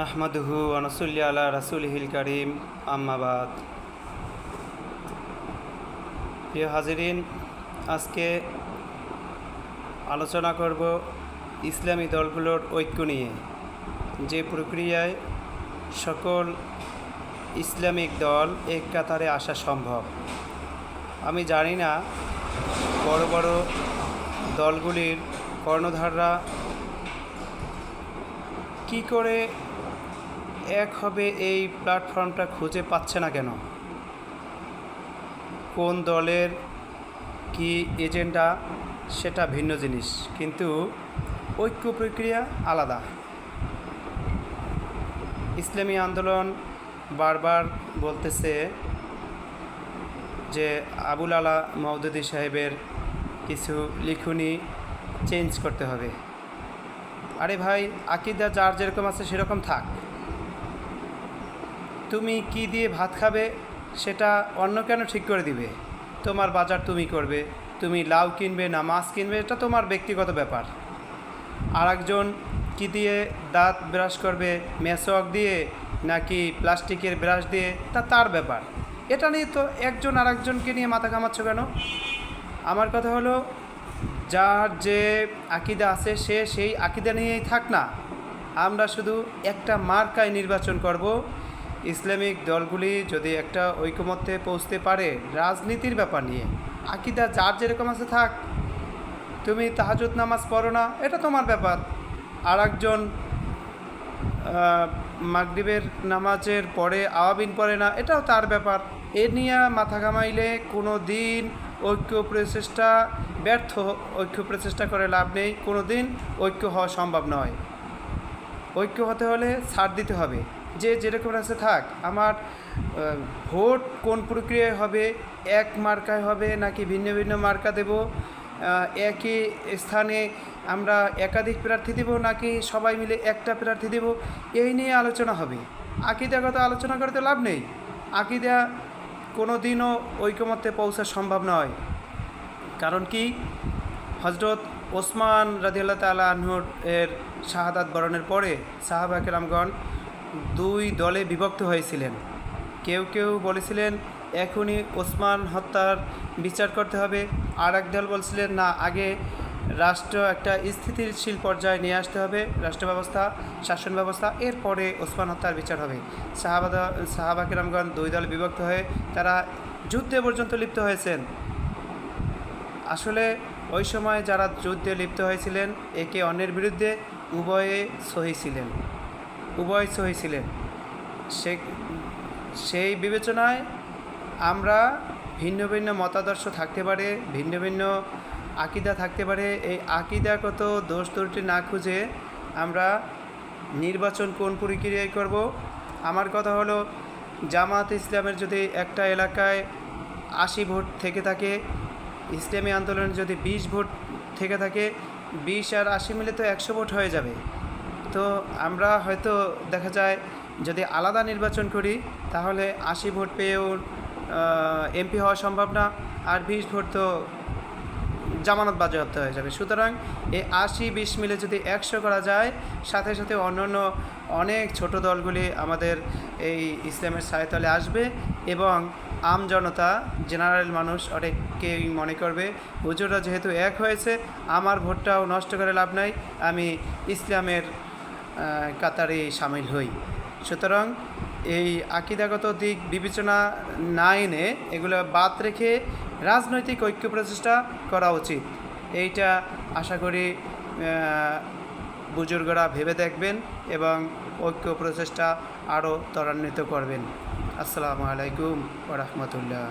নাহমাদুহু আনসুল্লি আলা রাসুলহিল করিম আম্মাবাদ প্রিয় হাজিরিন, আজকে আলোচনা করব ইসলামী দলগুলোর ঐক্য নিয়ে, যে প্রক্রিয়ায় সকল ইসলামিক দল এক কাতারে আসা সম্ভব। আমি জানি না বড় বড় দলগুলির কর্ণধাররা কি করে এক হবে এই প্ল্যাটফর্মটা খুঁজে পাচ্ছে না কেন? কোন দলের কি এজেন্ডা সেটা ভিন্ন জিনিস, কিন্তু ঐক্য প্রক্রিয়া আলাদা। ইসলামী আন্দোলন বারবার বলতেছে যে আবুল আলা মওদুদি সাহেবের কিছু লিখুনি চেঞ্জ করতে হবে। আরে ভাই, আকিদা যার যেরকম আছে সেরকম থাক। তুমি কি দিয়ে ভাত খাবে সেটা অন্য কেন ঠিক করে দিবে? তোমার বাজার তুমি করবে, তুমি লাউ কিনবে না মাছ কিনবে, এটা তোমার ব্যক্তিগত ব্যাপার। আর একজন কী দিয়ে দাঁত ব্রাশ করবে মেসওয়াক দিয়ে নাকি প্লাস্টিকের ব্রাশ দিয়ে, তা তার ব্যাপার। এটা নিয়ে তো একজন আর একজনকে নিয়ে মাথা ঘামাচ্ছ কেন? আমার কথা হলো, যার যে আকিদা আছে সে সেই আকিদা নিয়েই থাক না। আমরা শুধু একটা মার্কায় নির্বাচন করব ইসলামিক দলগুলি যদি একটা ঐকমত্যে পৌঁছতে পারে রাজনীতির ব্যাপার নিয়ে। আকিদা যার যেরকম আছে থাক। তুমি তাহাজুদ নামাজ পড়ো না, এটা তোমার ব্যাপার। আর একজন মাগরিবের নামাজের পরে আওয়াবিন পড়ে না, এটাও তার ব্যাপার। এ নিয়ে মাথা ঘামাইলে কোনো দিন ঐক্য প্রচেষ্টা, ব্যর্থ ঐক্য প্রচেষ্টা করে লাভ নেই, কোনো দিন ঐক্য হওয়া সম্ভব নয়। ঐক্য হতে হলে ছাড় দিতে হবে। যে যেরকম আছে থাক, আমার ভোট কোন প্রক্রিয়ায় হবে, এক মার্কায় হবে নাকি ভিন্ন ভিন্ন মার্কা দেব একই স্থানে আমরা একাধিক প্রার্থী দেব নাকি সবাই মিলে একটা প্রার্থী দেব, এই নিয়ে আলোচনা হবে। আকিদাগত আলোচনা করতে লাভ নেই। আকিদা কোনো দিনও ঐকমত্যে পৌঁছা সম্ভব নয়। কারণ কি? হজরত ওসমান রাজিয়াল্লাহ তালা আনহুর এর শাহাদাত বরণের পরে সাহাবা কেরামগণ দুই দলে বিভক্ত হয়েছিলেন। কেউ কেউ বলেছিলেন, এখনই ওসমান হত্যার বিচার করতে হবে। আর এক দল বলছিলেন, না, আগে রাষ্ট্র একটা স্থিতিশীল পর্যায়ে নিয়ে আসতে হবে রাষ্ট্র ব্যবস্থা শাসন ব্যবস্থা এরপরে ওসমান হত্যার বিচার হবে। সাহাবাদা সাহাবা কেরামগণ দুই দলে বিভক্ত হয়ে তারা যুদ্ধে পর্যন্ত লিপ্ত হয়েছেন। আসলে ওই সময় যারা যুদ্ধে লিপ্ত হয়েছিলেন, একে অন্যের বিরুদ্ধে উভয়ে সহি ছিলেন। উভয় সহি ছিলেন। সে, সেই বিবেচনায় আমরা ভিন্ন ভিন্ন মতাদর্শ থাকতে পারে, ভিন্ন ভিন্ন আকিদা থাকতে পারে। এই আকিদাগত দোষ ত্রুটি না খুঁজে আমরা নির্বাচন কোন প্রক্রিয়ায় করব? আমার কথা হলো, জামাত ইসলামের যদি একটা এলাকায় আশি ভোট থেকে থাকে, ইসলামী আন্দোলনে যদি বিশ ভোট থেকে থাকে, বিশ আর আশি মিলে তো একশো ভোট হয়ে যাবে। তো আমরা হয়তো দেখা যায় যদি আলাদা নির্বাচন করি, তাহলে আশি ভোট পেয়েও এমপি হওয়া সম্ভব না, আর বিশ ভোট তো জামানত বাজেয়াপ্ত হয়ে যাবে। সুতরাং এই আশি বিশ মিলে যদি একশো করা যায়, সাথে সাথে অন্যান্য অনেক ছোট দলগুলি আমাদের এই ইসলামের সায়তলে আসবে এবং আম জনতা, জেনারেল মানুষ অনেককেই মনে করবে হুজুরা যেহেতু এক হয়েছে, আমার ভোটটাও নষ্ট করে লাভ নাই, আমি ইসলামের কাতারে সামিল হই। সুতরাং এই আকিদাগত দিক বিবেচনা না এনে এগুলো বাদ রেখে রাজনৈতিক ঐক্য প্রচেষ্টা করা উচিত। এইটা আশা করি বুজুর্গরা ভেবে দেখবেন এবং ঐক্য প্রচেষ্টা আরও ত্বরান্বিত করবেন। আসসালামু আলাইকুম ওরহমতুল্লাহ